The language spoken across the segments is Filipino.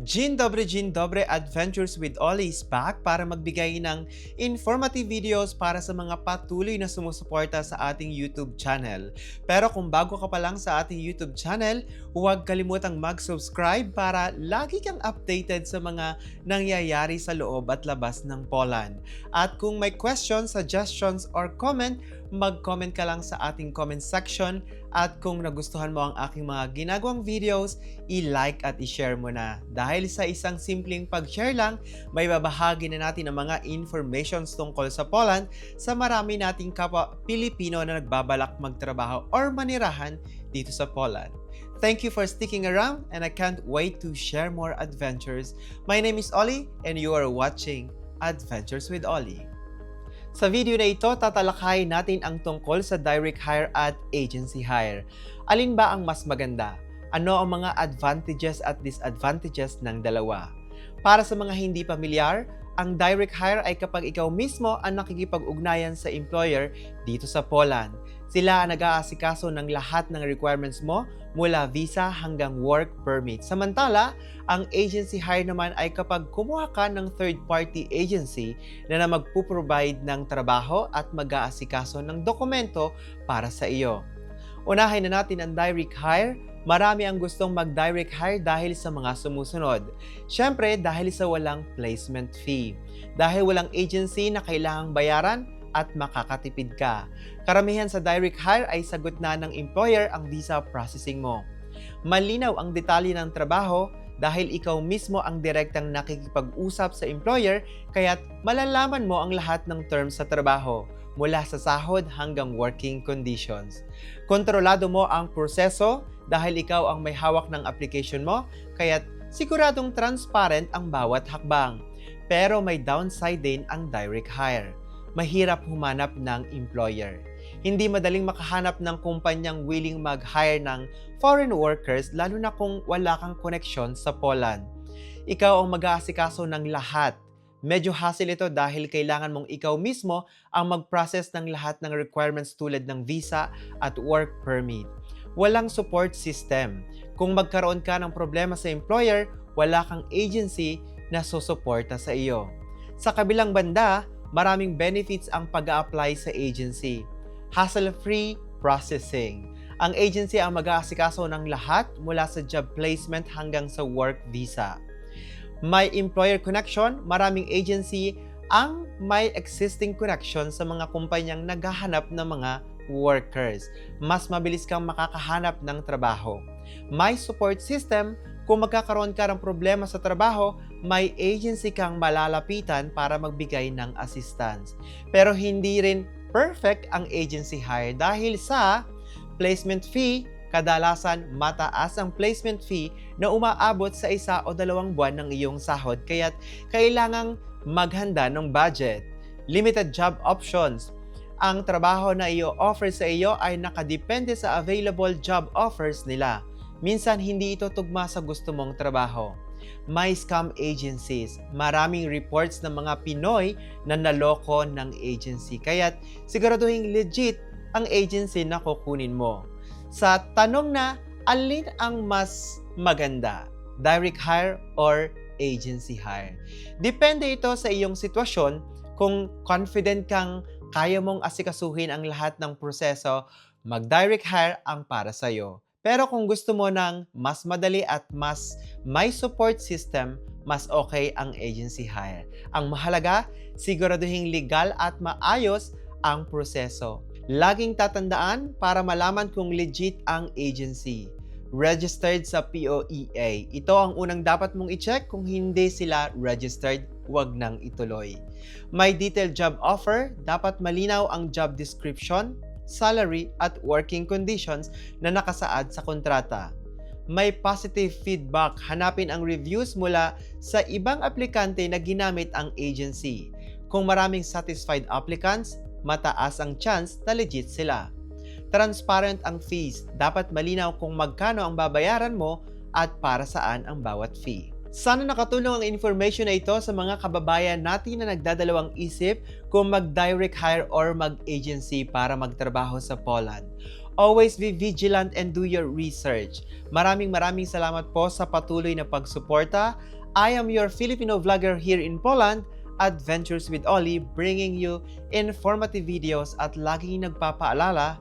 Dzień dobry, dzień dobry. Adventures with Ollie is back para magbigay ng informative videos para sa mga patuloy na sumusuporta sa ating YouTube channel. Pero kung bago ka pa lang sa ating YouTube channel, huwag kalimutang mag-subscribe para lagi kang updated sa mga nangyayari sa loob at labas ng Poland. At kung may questions, suggestions, or comment, mag-comment ka lang sa ating comment section at kung nagustuhan mo ang aking mga ginagawang videos, i-like at i-share mo na. Dahil sa isang simpleng pag-share lang, may babahagi na natin ang mga informations tungkol sa Poland sa marami nating kapwa Pilipino na nagbabalak magtrabaho or manirahan dito sa Poland. Thank you for sticking around and I can't wait to share more adventures. My name is Ollie and you are watching Adventures with Ollie. Sa video na ito, tatalakayin natin ang tungkol sa direct hire at agency hire. Alin ba ang mas maganda? Ano ang mga advantages at disadvantages ng dalawa? Para sa mga hindi pamilyar, ang direct hire ay kapag ikaw mismo ang nakikipag-ugnayan sa employer dito sa Poland. Sila ang nag-aasikaso ng lahat ng requirements mo mula visa hanggang work permit. Samantala, ang agency hire naman ay kapag kumuha ka ng third-party agency na, na magpuprovide ng trabaho at mag-aasikaso ng dokumento para sa iyo. Unahin na natin ang direct hire. Marami ang gustong mag-direct hire dahil sa mga sumusunod. Siyempre, dahil sa walang placement fee. Dahil walang agency na kailangang bayaran at makakatipid ka. Karamihan sa direct hire ay sagot na ng employer ang visa processing mo. Malinaw ang detalye ng trabaho dahil ikaw mismo ang direktang nakikipag-usap sa employer kaya't malalaman mo ang lahat ng terms sa trabaho mula sa sahod hanggang working conditions. Kontrolado mo ang proseso dahil ikaw ang may hawak ng application mo kaya't siguradong transparent ang bawat hakbang. Pero may downside din ang direct hire mahirap humanap ng employer. Hindi madaling makahanap ng kumpanyang willing mag-hire ng foreign workers lalo na kung wala kang koneksyon sa Poland. Ikaw ang mag-aasikaso ng lahat. Medyo hassle ito dahil kailangan mong ikaw mismo ang mag-process ng lahat ng requirements tulad ng visa at work permit. Walang support system. Kung magkaroon ka ng problema sa employer, wala kang agency na susuporta sa iyo. Sa kabilang banda, maraming benefits ang pag apply sa agency. Hassle-free processing. Ang agency ang mag-aasikaso ng lahat mula sa job placement hanggang sa work visa. May employer connection, maraming agency ang may existing connection sa mga kumpanyang naghahanap ng mga workers. Mas mabilis kang makakahanap ng trabaho. May support system, kung magkakaroon ka ng problema sa trabaho, may agency kang malalapitan para magbigay ng assistance. Pero hindi rin perfect ang agency hire dahil sa placement fee, kadalasan mataas ang placement fee na umaabot sa isa o dalawang buwan ng iyong sahod kaya't kailangang maghanda ng budget. Limited job options. Ang trabaho na iyo offer sa iyo ay nakadepende sa available job offers nila. Minsan hindi ito tugma sa gusto mong trabaho. May scam agencies. Maraming reports ng mga Pinoy na naloko ng agency. Kaya't siguraduhin legit ang agency na kukunin mo. Sa tanong na, alin ang mas maganda? Direct hire or agency hire? Depende ito sa iyong sitwasyon kung confident kang kaya mong asikasuhin ang lahat ng proseso, mag-direct hire ang para sa'yo. Pero kung gusto mo ng mas madali at mas may support system, mas okay ang agency hire. Ang mahalaga, siguraduhin legal at maayos ang proseso. Laging tatandaan para malaman kung legit ang agency. Registered sa POEA. Ito ang unang dapat mong i-check kung hindi sila registered, huwag nang ituloy. May detailed job offer, dapat malinaw ang job description, salary at working conditions na nakasaad sa kontrata. May positive feedback, hanapin ang reviews mula sa ibang aplikante na ginamit ang agency. Kung maraming satisfied applicants, mataas ang chance na legit sila. Transparent ang fees. Dapat malinaw kung magkano ang babayaran mo at para saan ang bawat fee. Sana nakatulong ang information na ito sa mga kababayan natin na nagdadalawang isip kung mag-direct hire or mag-agency para magtrabaho sa Poland. Always be vigilant and do your research. Maraming maraming salamat po sa patuloy na pagsuporta. I am your Filipino vlogger here in Poland, Adventures with Ollie, bringing you informative videos at laging nagpapaalala,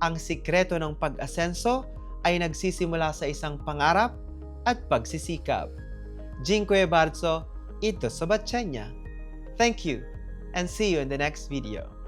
ang sikreto ng pag-asenso ay nagsisimula sa isang pangarap at pagsisikap. Dziękuję bardzo i do zobaczenia. Thank you and see you in the next video.